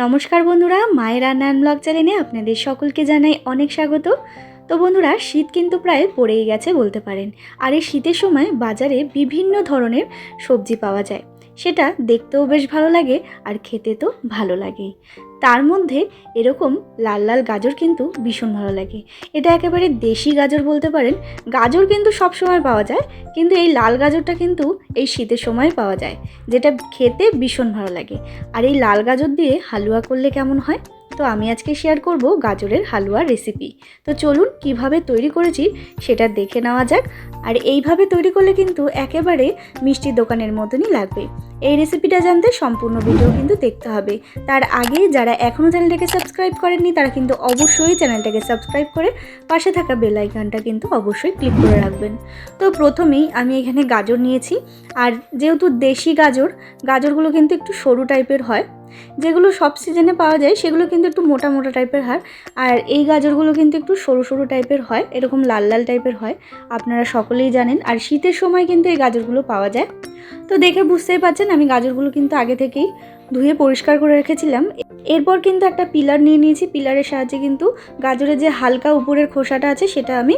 নমস্কার বন্ধুরা, মায়ের রান্নান ব্লগ চ্যানেলে আপনাদের সকলকে জানাই অনেক স্বাগত। তো বন্ধুরা, শীত কিন্তু প্রায় পড়েই গেছে বলতে পারেন। আর এই শীতের সময় বাজারে বিভিন্ন ধরনের সবজি পাওয়া যায়। সেটা দেখতেও বেশ ভালো লাগে আর খেতে তো ভালো লাগেই। তার মধ্যে এরকম লাল লাল গাজর কিন্তু ভীষণ ভালো লাগে। এটা একেবারে দেশি গাজর বলতে পারেন। গাজর কিন্তু সব সময় পাওয়া যায়, কিন্তু এই লাল গাজরটা কিন্তু এই শীতের সময় পাওয়া যায়, যেটা খেতে ভীষণ ভালো লাগে। আর এই লাল গাজর দিয়ে হালুয়া করলে কেমন হয়? তো আমি আজকে শেয়ার করব গাজরের হালুয়ার রেসিপি তো চলুন কীভাবে তৈরি করেছি সেটা দেখে নেওয়া যাক। আর এইভাবে তৈরি করলে কিন্তু একেবারে মিষ্টির দোকানের মতনই লাগবে। এই রেসিপিটা জানতে সম্পূর্ণ ভিডিও কিন্তু দেখতে হবে। তার আগে যারা এখনও চ্যানেলটাকে সাবস্ক্রাইব করেননি, তারা কিন্তু অবশ্যই চ্যানেলটাকে সাবস্ক্রাইব করে পাশে থাকা বেল আইকনটা কিন্তু অবশ্যই ক্লিক করে রাখবেন। তো প্রথমেই আমি এখানে গাজর নিয়েছি। আর যেহেতু দেশি গাজর, গাজরগুলো কিন্তু একটু সরু টাইপের হয় যেগুলো সব সিজনে পাওয়া যায়, সেগুলো কিন্তু একটু মোটা মোটা টাইপের হয় আর এই গাজরগুলো কিন্তু একটু সরু সরু টাইপের হয়, এরকম লাল লাল টাইপের হয়, আপনারা সকলেই জানেন। আর শীতের সময় কিন্তু এই গাজরগুলো পাওয়া যায়। তো দেখে বুঝতেই পারছেন আমি গাজরগুলো কিন্তু আগে থেকেই ধুয়ে পরিষ্কার করে রেখেছিলাম। এরপর কিন্তু একটা পিলার নিয়ে নিয়েছি। পিলারের সাহায্যে কিন্তু গাজরের যে হালকা উপরের খোসাটা আছে, সেটা আমি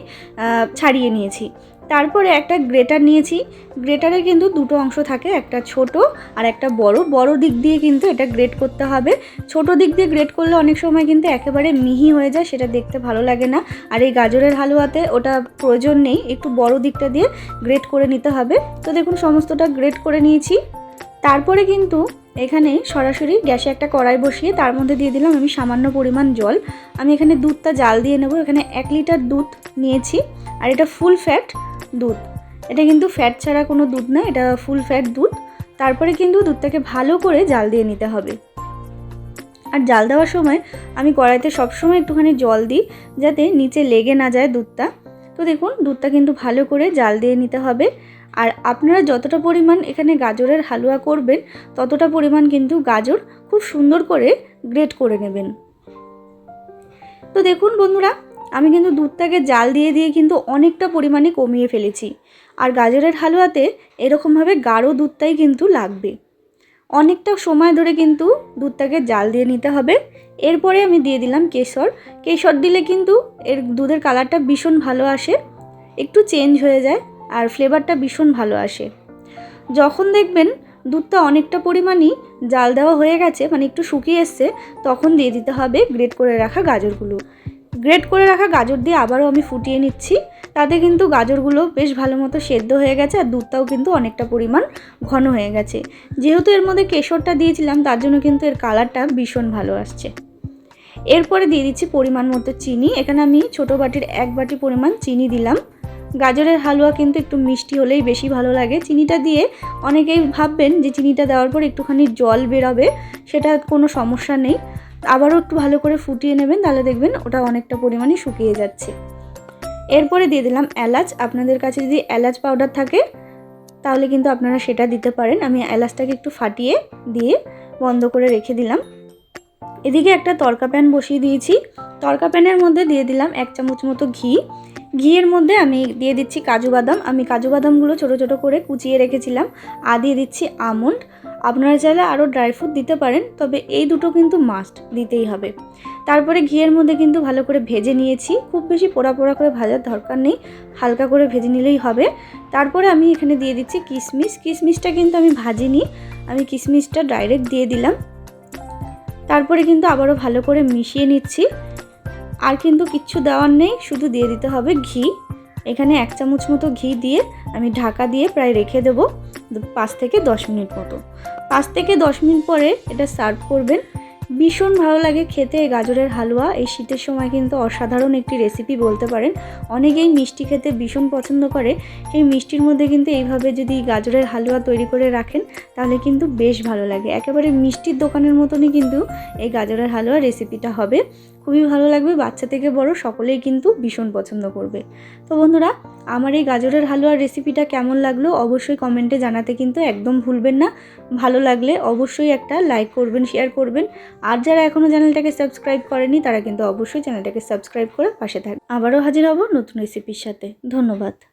ছাড়িয়ে নিয়েছি। তারপরে একটা গ্রেটার নিয়েছি। গ্রেটারে কিন্তু দুটো অংশ থাকে, একটা ছোট আর একটা বড়। বড় দিক দিয়ে কিন্তু এটা গ্রেট করতে হবে। ছোট দিক দিয়ে গ্রেট করলে অনেক সময় কিন্তু একেবারে মিহি হয়ে যায়, সেটা দেখতে ভালো লাগে না। আর এই গাজরের হালুয়াতে ওটা প্রয়োজন নেই, একটু বড় দিকটা দিয়ে গ্রেট করে নিতে হবে। তো দেখুন, সমস্তটা গ্রেট করে নিয়েছি। তারপরে কিন্তু এখানে সরাসরি গ্যাসে একটা কড়াই বসিয়ে তার মধ্যে দিয়ে দিলাম আমি সামান্য পরিমাণ জল। আমি এখানে দুধটা জাল দিয়ে নেব। এখানে এক লিটার দুধ নিয়েছি। আর এটা ফুল ফ্যাট। দুধ। এটা কিন্তু ফ্যাট ছাড়া কোনো দুধ না, এটা ফুল ফ্যাট দুধ। তারপরে কিন্তু দুধটাকে ভালো করে জাল দিয়ে নিতে হবে। আর জাল দেওয়ার সময় আমি কড়াইতে সবসময় একটুখানি জল দিই, যাতে নিচে লেগে না যায় দুধটা। তো দেখুন, দুধটা কিন্তু ভালো করে জাল দিয়ে নিতে হবে। আর আপনারা যতটা পরিমাণ এখানে গাজরের হালুয়া করবেন, ততটা পরিমাণ কিন্তু গাজর খুব সুন্দর করে গ্রেট করে নেবেন। তো দেখুন বন্ধুরা আমি কিন্তু দুধটাকে জাল দিয়ে দিয়ে কিন্তু অনেকটা পরিমাণে কমিয়ে ফেলেছি। আর গাজরের হালুয়াতে এরকমভাবে গাঢ় দুধটাই কিন্তু লাগবে। অনেকটা সময় ধরে কিন্তু দুধটাকে জাল দিয়ে নিতে হবে। এরপরে আমি দিয়ে দিলাম কেশর। কেশর দিলে কিন্তু এর দুধের কালারটা ভীষণ ভালো আসে, একটু চেঞ্জ হয়ে যায় আর ফ্লেভারটা ভীষণ ভালো আসে। যখন দেখবেন দুধটা অনেকটা পরিমাণই জাল দেওয়া হয়ে গেছে মানে একটু শুকিয়ে এসছে, তখন দিয়ে দিতে হবে গ্রেট করে রাখা গাজরগুলো। গ্রেট করে রাখা গাজর দিয়ে আবারও আমি ফুটিয়ে নিচ্ছি। তাতে কিন্তু গাজরগুলো বেশ ভালো মতো সেদ্ধ হয়ে গেছে আর দুধটাও কিন্তু অনেকটা পরিমাণ ঘন হয়ে গেছে। যেহেতু এর মধ্যে কেশরটা দিয়েছিলাম, তার জন্য কিন্তু এর কালারটা ভীষণ ভালো আসছে। এরপরে দিয়ে দিচ্ছি পরিমাণ মতো চিনি। এখানে আমি ছোটো বাটির এক বাটি পরিমাণ চিনি দিলাম। গাজরের হালুয়া কিন্তু একটু মিষ্টি হলেই বেশি ভালো লাগে। চিনিটা দিয়ে অনেকেই ভাববেন যে চিনিটা দেওয়ার পর একটুখানি জল বেরোবে, সেটা কোনো সমস্যা নেই। আবারও একটু ভালো করে ফুটিয়ে নেবেন, তাহলে দেখবেন ওটা অনেকটা পরিমাণে শুকিয়ে যাচ্ছে। এরপরে দিয়ে দিলাম এলাচ। আপনাদের কাছে যদি এলাচ পাউডার থাকে, তাহলে কিন্তু আপনারা সেটা দিতে পারেন। আমি এলাচটাকে একটু ফাটিয়ে দিয়ে বন্ধ করে রেখে দিলাম। এদিকে একটা তরকা প্যান বসিয়ে দিয়েছি। তরকা প্যানের মধ্যে দিয়ে দিলাম এক চামচ মতো ঘি। ঘিয়ের মধ্যে আমি দিয়ে দিচ্ছি কাজু বাদাম। আমি কাজু বাদামগুলো ছোটো ছোটো করে কুচিয়ে রেখেছিলাম। আর দিয়ে দিচ্ছি আমন্ড। আপনারা চাইলে আরও ড্রাই ফ্রুট দিতে পারেন, তবে এই দুটো কিন্তু মাস্ট দিতেই হবে। তারপরে ঘিয়ের মধ্যে কিন্তু ভালো করে ভেজে নিয়েছি। খুব বেশি পোড়া পোড়া করে ভাজার দরকার নেই, হালকা করে ভেজে নিলেই হবে। তারপরে আমি এখানে দিয়ে দিচ্ছি কিশমিশ। কিশমিশটা কিন্তু আমি ভাজিনি। আমি কিশমিশটা ডাইরেক্ট দিয়ে দিলাম। তারপরে কিন্তু আবারও ভালো করে মিশিয়ে নিচ্ছি। আর কিন্তু কিচ্ছু দেওয়ার নেই, শুধু দিয়ে দিতে হবে ঘি। এখানে এক চামচ মতো ঘি দিয়ে আমি ঢাকা দিয়ে প্রায় রেখে দেবো পাঁচ থেকে দশ মিনিট মতো। পাঁচ থেকে দশ মিনিট পরে এটা সার্ভ করবেন। ভীষণ ভালো লাগে খেতে এই গাজরের হালুয়া। এই শীতের সময় কিন্তু অসাধারণ একটি রেসিপি বলতে পারেন। অনেকেই মিষ্টি খেতে ভীষণ পছন্দ করে। সেই মিষ্টির মধ্যে কিন্তু এইভাবে যদি গাজরের হালুয়া তৈরি করে রাখেন, তাহলে কিন্তু বেশ ভালো লাগে। একেবারে মিষ্টির দোকানের মতনই কিন্তু এই গাজরের হালুয়া রেসিপিটা হবে। খুবই ভালো লাগবে। বাচ্চা থেকে বড় সকলেই কিন্তু ভীষণ পছন্দ করবে। তো বন্ধুরা, আমার এই গাজরের হালুয়ার রেসিপিটা কেমন লাগল অবশ্যই কমেন্টে জানাতে কিন্তু একদম ভুলবেন না। ভালো লাগলে অবশ্যই একটা লাইক করবেন শেয়ার করবেন। আর যারা এখনও চ্যানেলটাকে সাবস্ক্রাইব করেনি, তারা কিন্তু অবশ্যই চ্যানেলটাকে সাবস্ক্রাইব করে পাশে থাকবে আবারও হাজির হব নতুন রেসিপির সাথে। ধন্যবাদ।